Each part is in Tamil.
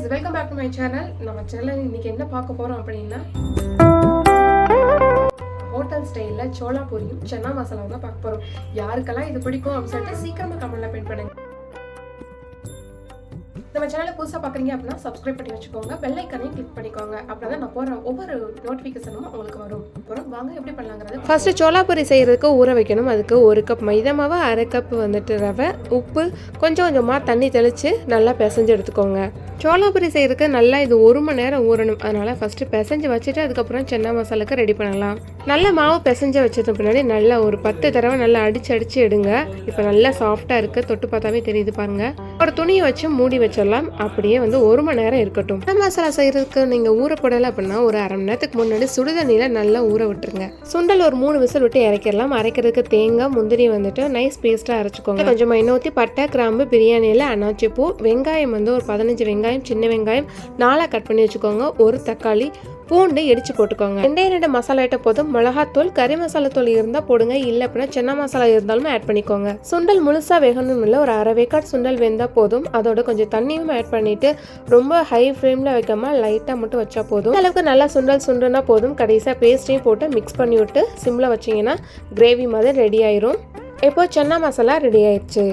Guys welcome back to my channel நம்ம சேனல் இன்னைக்கு என்ன பார்க்க போறோம் அப்படின்னா ஹோட்டல் ஸ்டைலில் சோளா பூரியும் சென்னா மசாலாவும் தான் பார்க்க போறோம். யாருக்கெல்லாம் இது பிடிக்கும் அப்படின்னு சொல்லிட்டு சீக்கிரமா கமெண்ட்ல பெயிண்ட் பண்ணுங்க. நம்ம சேனலை புதுசாக பார்க்குறீங்க அப்படின்னா சப்ஸ்கிரைப் பண்ணி வச்சுக்கோங்க பெல் ஐக்கனையும் கிளிக் பண்ணிக்கோங்க. அப்படின்னா நான் போகிற ஒவ்வொரு நோட்டிஃபிகேஷனும் உங்களுக்கு வரும். அப்புறம் வாங்க எப்படி பண்ணலாங்கிறது ஃபஸ்ட்டு சோளாபுரி செய்கிறதுக்கு ஊற வைக்கணும். அதுக்கு ஒரு கப் மைதா மாவு அரை கப் வந்துட்டு ரவை உப்பு கொஞ்சம் கொஞ்சமாக தண்ணி தெளித்து நல்லா பிசைஞ்சு எடுத்துக்கோங்க. சோளாபுரி செய்கிறதுக்கு நல்லா இது ஒரு மணி நேரம் ஊறணும். அதனால் ஃபஸ்ட்டு பிசைஞ்சு வச்சுட்டு அதுக்கப்புறம் சென்னா மசாலாக்கு ரெடி பண்ணலாம். நல்ல மாவு பிசைஞ்ச வச்சதுக்கு பின்னாடி நல்லா ஒரு பத்து தடவை நல்லா அடிச்சு அடிச்சு எடுங்க. இப்போ நல்லா சாஃப்டாக இருக்குது தொட்டு பார்த்தாவே தெரியுது பாருங்க. ஒரு துணியை வச்சு மூடி வச்சிடலாம். அப்படியே வந்து ஒரு மணி நேரம் இருக்கட்டும். சென்னா மசாலா செய்கிறதுக்கு நீங்கள் ஊற போடலை அப்படின்னா ஒரு அரை மணி நேரத்துக்கு முன்னாடி சுடுதண்ணியில் நல்லா ஊற விட்டுருங்க. சுண்டல் ஒரு மூணு விசில் விட்டு இறக்கிடலாம். அரைக்கிறதுக்கு தேங்காய் முந்திரி வந்துட்டு நைஸ் பேஸ்ட்டாக அரைச்சிக்கோங்க. கொஞ்சமாக எண்ணெய் ஊற்றி பட்டை கிராம்பு பிரியாணியில் அனாச்சி பூ வெங்காயம் வந்து ஒரு பதினஞ்சு வெங்காயம் சின்ன வெங்காயம் நாலாக கட் பண்ணி வச்சுக்கோங்க. ஒரு தக்காளி பூண்டு இடிச்சு போட்டுக்கோங்க. ரெண்டே ரெண்டு மசாலா ஐட்டம் போதும். மிளகாத்தூள் கறி மசாலா தூள் இருந்தால் போடுங்க. இல்லை அப்படின்னா சின்ன மசாலா இருந்தாலும் ஆட் பண்ணிக்கோங்க. சுண்டல் முழுசாக வேகணும் இல்லை ஒரு அரை வேக்காட் சுண்டல் வெந்தால் போதும். அதோட கொஞ்சம் தண்ணியும் ஆட் பண்ணிட்டு ரொம்ப ஹை ஃப்ளேமில் வைக்காம லைட்டாக மட்டும் வச்சா போதும். அளவுக்கு நல்லா சுண்டல் சுண்டுனா போதும். கடைசியாக பேஸ்ட்டையும் போட்டு மிக்ஸ் பண்ணி விட்டு சிம்மில் வச்சிங்கன்னா கிரேவி மாதிரி ரெடி ஆயிரும். இப்போ சென்னா மசாலா ரெடி ஆயிடுச்சு.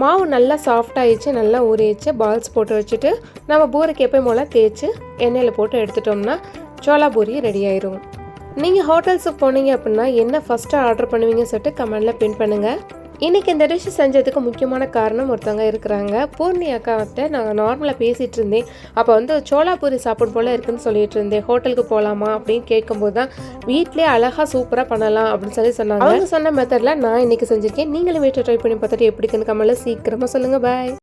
மாவு நல்லா சாஃப்ட் ஆயிடுச்சு நல்லா ஊறிடுச்சு. பால்ஸ் போட்டு வச்சுட்டு நம்ம பூரிக்கு எப்பயும் போல் தேய்ச்சி எண்ணெயில் போட்டு எடுத்துட்டோம்னா சோளா பூரி ரெடி ஆயிரும். நீங்கள் ஹோட்டல்ஸுக்கு போனீங்க அப்படின்னா என்ன ஃபஸ்ட்டு ஆர்டர் பண்ணுவீங்கன்னு சொல்லிட்டு கமெண்டில் பின் பண்ணுங்கள் இன்றைக்கி இந்த டிஷ் செஞ்சதுக்கு முக்கியமான காரணம் ஒருத்தவங்க இருக்கிறாங்க. பூர்ணி அக்காவட்ட நாங்கள் நார்மலாக பேசிகிட்டு இருந்தேன் அப்போ வந்து சோளா பூரி சாப்பிடும் போல் இருக்குன்னு சொல்லிட்டு இருந்தேன் ஹோட்டலுக்கு போகலாமா அப்படின்னு கேட்கும்போது தான் வீட்டிலே அழகாக சூப்பராக பண்ணலாம் அப்படின்னு சொல்லி சொன்னாங்க. அவங்க சொன்ன மெத்தடில் நான் இன்றைக்கி செஞ்சுருக்கேன். நீங்களும் வீட்டில் ட்ரை பண்ணி பார்த்துட்டு எப்படி இருக்குன்னு கமெண்ட்டில் சீக்கிரமாக சொல்லுங்கள் பாய்